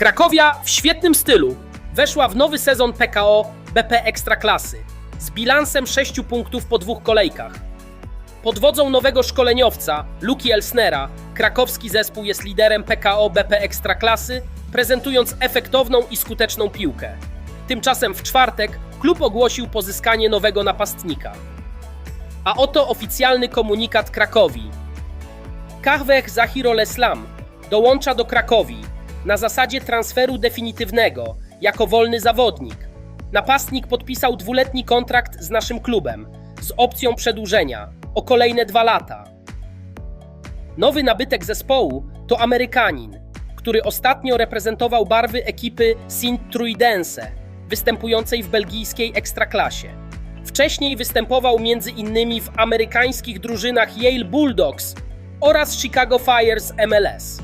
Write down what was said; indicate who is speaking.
Speaker 1: Krakowia w świetnym stylu weszła w nowy sezon PKO BP Ekstraklasy z bilansem 6 punktów po dwóch kolejkach. Pod wodzą nowego szkoleniowca, Luki Elsnera, krakowski zespół jest liderem PKO BP Ekstraklasy, prezentując efektowną i skuteczną piłkę. Tymczasem w czwartek klub ogłosił pozyskanie nowego napastnika. A oto oficjalny komunikat Krakowi. Kahwech Zahiro Leslam dołącza do Krakowi na zasadzie transferu definitywnego jako wolny zawodnik. Napastnik podpisał dwuletni kontrakt z naszym klubem z opcją przedłużenia o kolejne dwa lata. Nowy nabytek zespołu to Amerykanin, który ostatnio reprezentował barwy ekipy Sint Truidense, występującej w belgijskiej ekstraklasie. Wcześniej występował innymi w amerykańskich drużynach Yale Bulldogs oraz Chicago Fire z MLS.